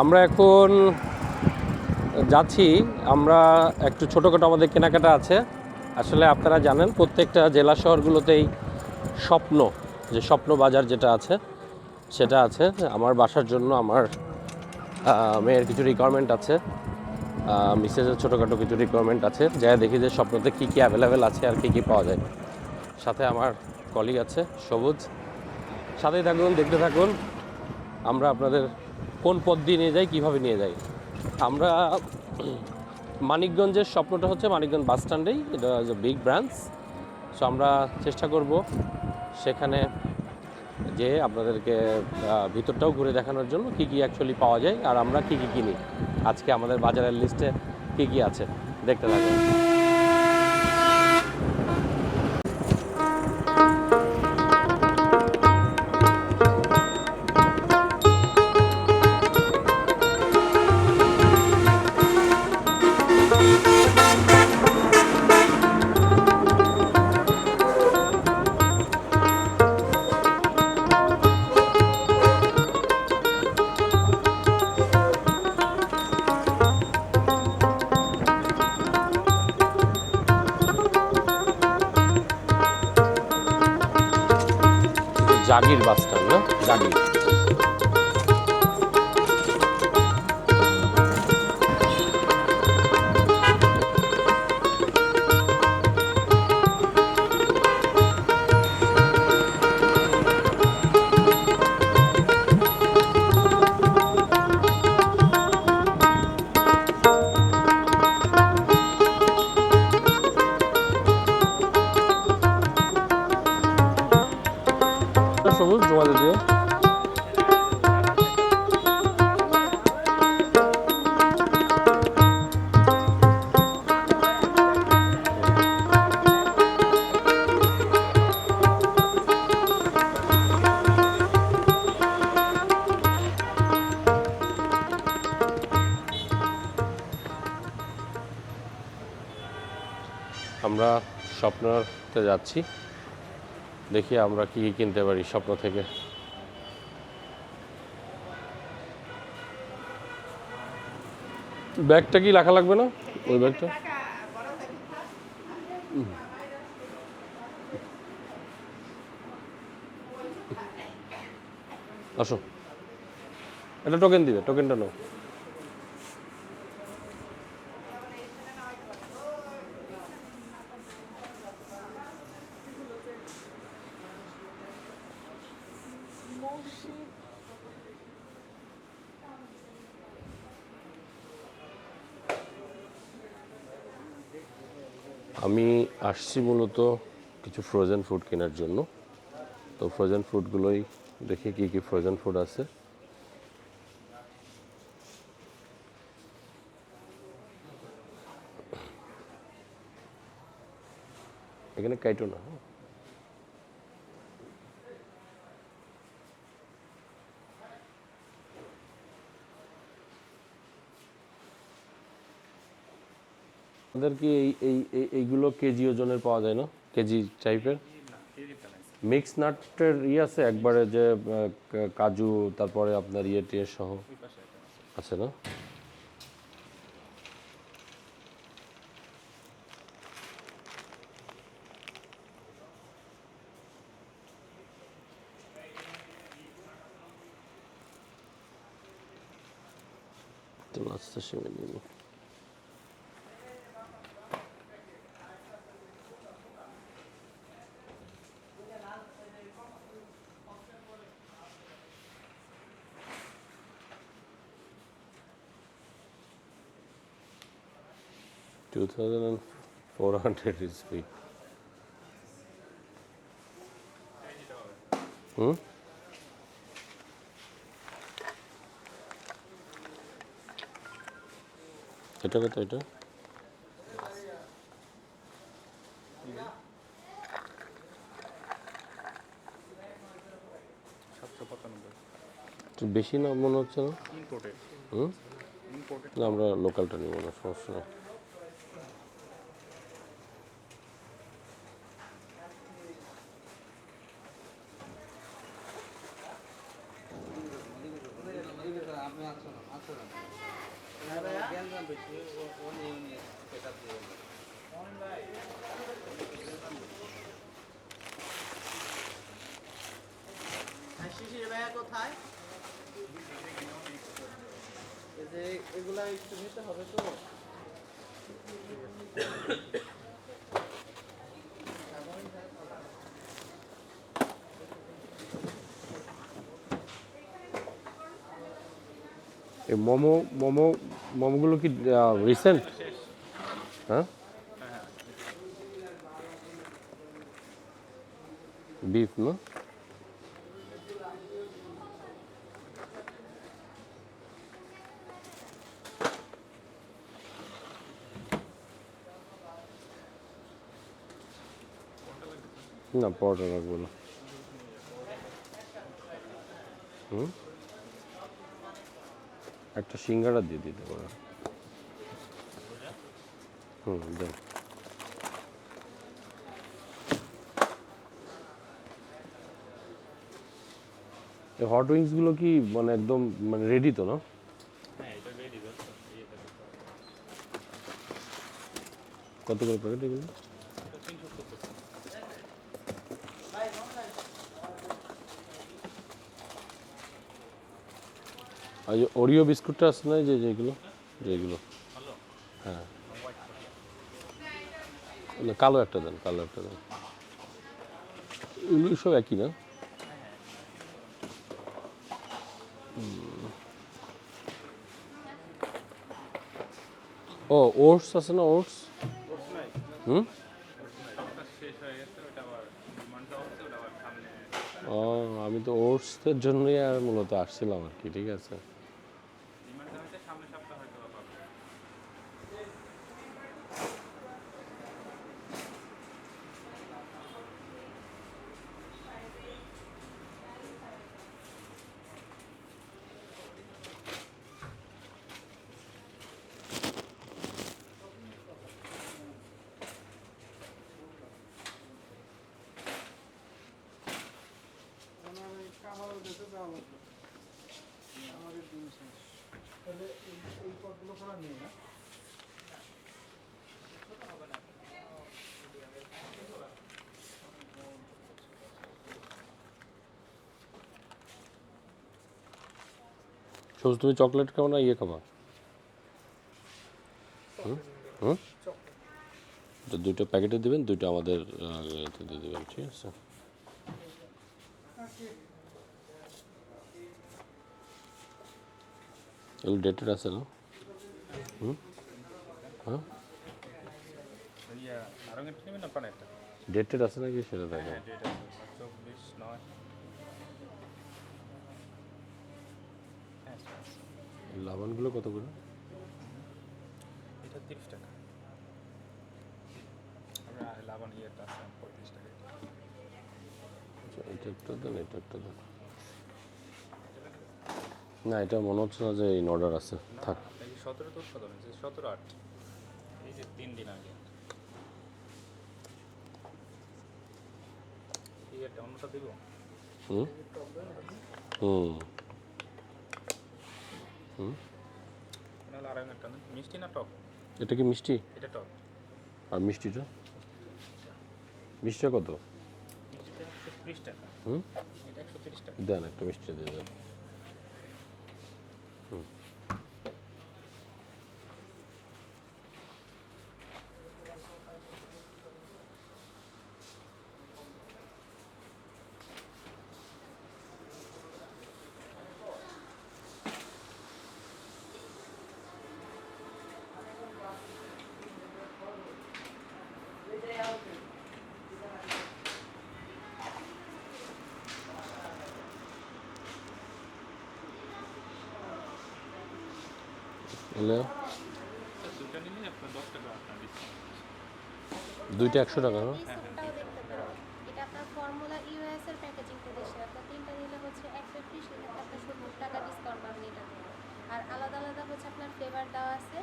আমরা এখন যাচ্ছি, আমরা একটু ছোটোখাটো আমাদের কেনাকাটা আছে। আসলে আপনারা জানেন, প্রত্যেকটা জেলা শহরগুলোতেই স্বপ্ন, যে স্বপ্ন বাজার যেটা আছে, সেটা আছে। আমার বাসার জন্য আমার মেয়ের কিছু রিকোয়ারমেন্ট আছে। মিসেসের ছোটোখাটো কিছু রিকোয়ারমেন্ট আছে। যা দেখি যে স্বপ্নতে কী কী অ্যাভেলেবেল আছে আর কী কী পাওয়া যায়। সাথে আমার কলিগ আছে, সবুজ। সাথেই থাকুন, দেখতে থাকুন। আমরা আপনাদের কোন পথ দিয়ে নিয়ে যাই কীভাবে নিয়ে যায়। আমরা মানিকগঞ্জের স্বপ্নটা হচ্ছে মানিকগঞ্জ বাস স্ট্যান্ডেই, এটা বিগ ব্রাঞ্চ সো আমরা চেষ্টা করব সেখানে যে আপনাদেরকে ভিতরটাও ঘুরে দেখানোর জন্য কী কী অ্যাকচুয়ালি পাওয়া যায়, আর আমরা কী কী কিনি। আজকে আমাদের বাজারের লিস্টে কী কী আছে, দেখতে থাকুন। জাগির বাস স্ট্যান্ড না? জাগির। আমরা স্বপ্নতে যাচ্ছি। দেখি আমরা কি কি কিনতে পারি স্বপ্ন থেকে। ব্যাগটা কি রাখা লাগবে না? ওই ব্যাগটা? আসো। এটা টোকেন দিবে টোকেনটা নাও। আমি আসছি মূলত কিছু ফ্রোজেন ফুড কেনার জন্য। তো ফ্রোজেন ফুডগুলোই দেখি কি কি ফ্রোজেন ফুড আছে। এখানে কাইটো না আমাদের কি এই এই এইগুলো কেজি ওজনের পাওয়া যায় না? কেজি টাইপের মিক্স নাটের ই আছে একবারে যে কাজু, তারপরে আপনার ইয়ে টিয়ে সহ। আছে না? তো আস্তে নিয়ে 2400 is free. Hmm? এটা কত এটা? বেশি না মনে হচ্ছে না? আমরা লোকালটা নিব না সমস্যা না শিশির ভাইয়া কোথায় যে এগুলা একটু নিতে হবে তো। এই মোমো মোমো মোমোগুলো কি রিসেন্ট হ্যাঁ? বিফ না? না পরোটা রাখব না। হুম? একটা সিঙ্গারা দিয়ে দিতে পারো। হুম এই হট উইংসগুলো কি মানে একদম মানে রেডি তো না? কত করে প্যাকেট এগুলো? আর যে ওরিও বিস্কুটটা আছে না যে, যেগুলো? যেগুলো। হ্যাঁ। না, কালো একটা দেন, কালো একটা দেন। এগুলো সব একই না? ও, ওটস আছে না, ওটস? হুম? ও, আমি তো ওটসের জন্যই আর মূলত আসছিলাম আর কি, ঠিক আছে। দেশে যাওয়া লাগবে। আমাদের দিন শেষ তাহলে এই এই করা নিয়ে না সবুজ তুমি চকলেট খাও না ইয়ে খাবা? হুম? দুটো প্যাকেটে দেবেন দুটো আমাদের দিয়ে দেবেন ঠিক আছে? এগুলো ডেটেড আছে না? হ্যাঁ? ডেটেড আছে নাকি সেটা দেখেন হ্যাঁ আছে। কত করে? এটা তিরিশ টাকা। লাভান ইয়েটা পঁয়ত্রিশ টাকা। আচ্ছা, এটা একটা দেন এটা একটা দেন। না এটা মনে হচ্ছে না যে ইন অর্ডার আছে। থাক। সতেরো তো উৎপাদন হয়েছে সতেরো আট। এই যে তিন দিন আগে। এই একটা অন্যটা দিব? হুম? হুম। মিষ্টি না টক? এটা কি মিষ্টি? এটা টক। আর মিষ্টিটা? মিষ্টিটা কত? মিষ্টিটা একশো ত্রিশ টাকা। হুম? এটা একশো তিরিশ টাকা। দেন একটা মিষ্টি দিয়ে দেন। হুম। এলে দুটা নিলে আপনার দশ টাকা আপনার ডিসকাউন্ট দুইটা একশো টাকা না বিস্কুটটাও দেখতে পারেন এটা আপনার ফর্মুলা ইউএস এর প্যাকেজিং করেছে আপনার তিনটা নিলে হচ্ছে এক ফিফটি সেক্ষেত্রে আপনার সত্তর টাকা ডিসকাউন্ট পাবেন এটাতে আর আলাদা আলাদা হচ্ছে আপনার ফ্লেভার দেওয়া আছে।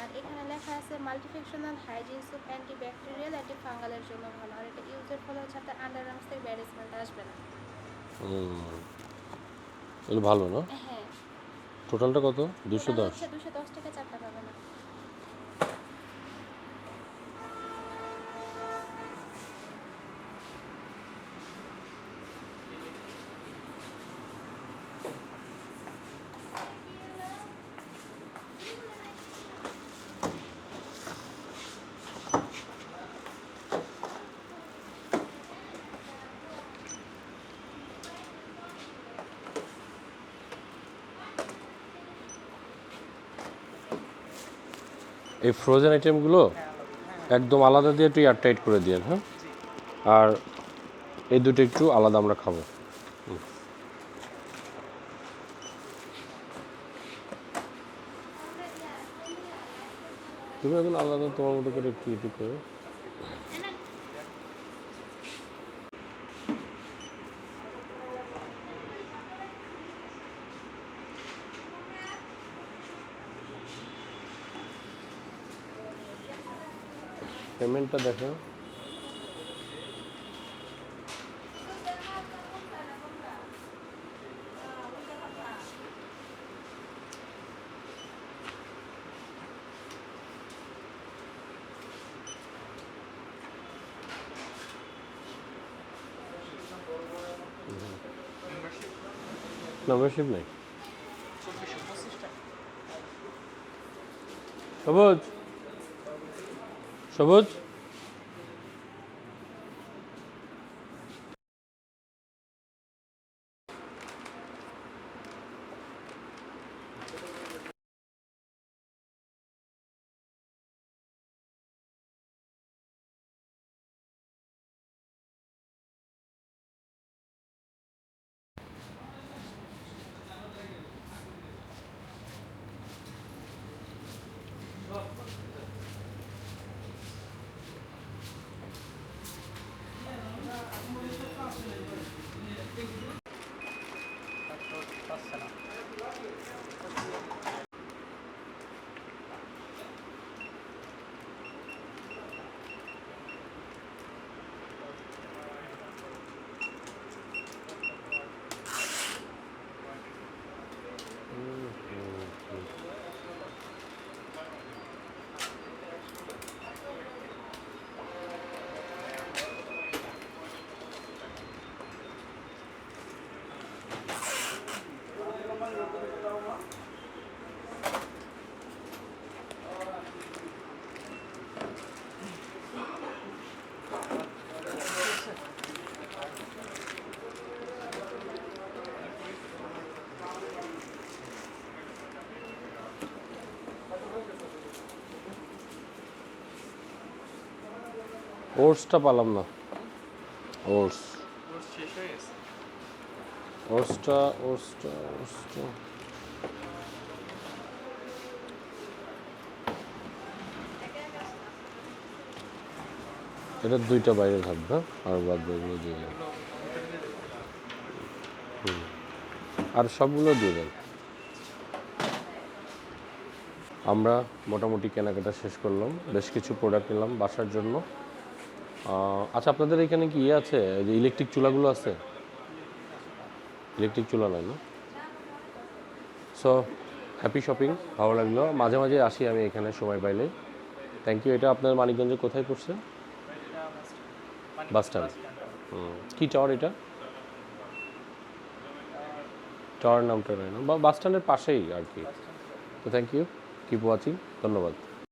আর এখানে লেখা আছে multifunctional hygiene soap anti bacterial anti ফাঙ্গালের জন্য ভালো। আর এটা ইউজের ফলে হচ্ছে আপনার আন্ডার আর্মস থেকে ব্যাড স্মেলটা আসবে না। ভালো না? হ্যাঁ টোটালটা কত? দুশো দশ। দুশো দশ টাকা পাবে না এই ফ্রোজেন আইটেমগুলো একদম আলাদা দিয়ে একটু এয়ারটাইট করে দিয়েন হ্যাঁ আর এই দুটো একটু আলাদা আমরা খাব। তুমি এখন আলাদা তোমার মতো করে একটু একটু করে পেমেন্টটা দেখো মেম্বারশিপ নেই সবুজ সবুজ ওটসটা পালাম না। ওটস ওটসটা ওটসটা ওটসটা এটা দুইটা বাইরে থাকবে আর বাদ বাকিগুলো দিয়ে দেন। আর সবগুলো দিয়ে দেন আমরা মোটামুটি কেনাকাটা শেষ করলাম। বেশ কিছু প্রোডাক্ট নিলাম বাসার জন্য। আচ্ছা আপনাদের এখানে কি ইয়ে আছে? যে ইলেকট্রিক চুলাগুলো আছে। ইলেকট্রিক চুলা নাই না? সো হ্যাপি শপিং ভালো লাগল। মাঝে মাঝে আসি আমি এখানে সময় পাইলে। থ্যাংক ইউ এটা আপনার মানিকগঞ্জে কোথায় পড়ছে? বাস স্ট্যান্ড কী টাওয়ার এটা? টাওয়ার নামটা নয় না? বা বাস স্ট্যান্ডের পাশেই আর কি। তো থ্যাংক ইউ কিপ ওয়াচিং ধন্যবাদ।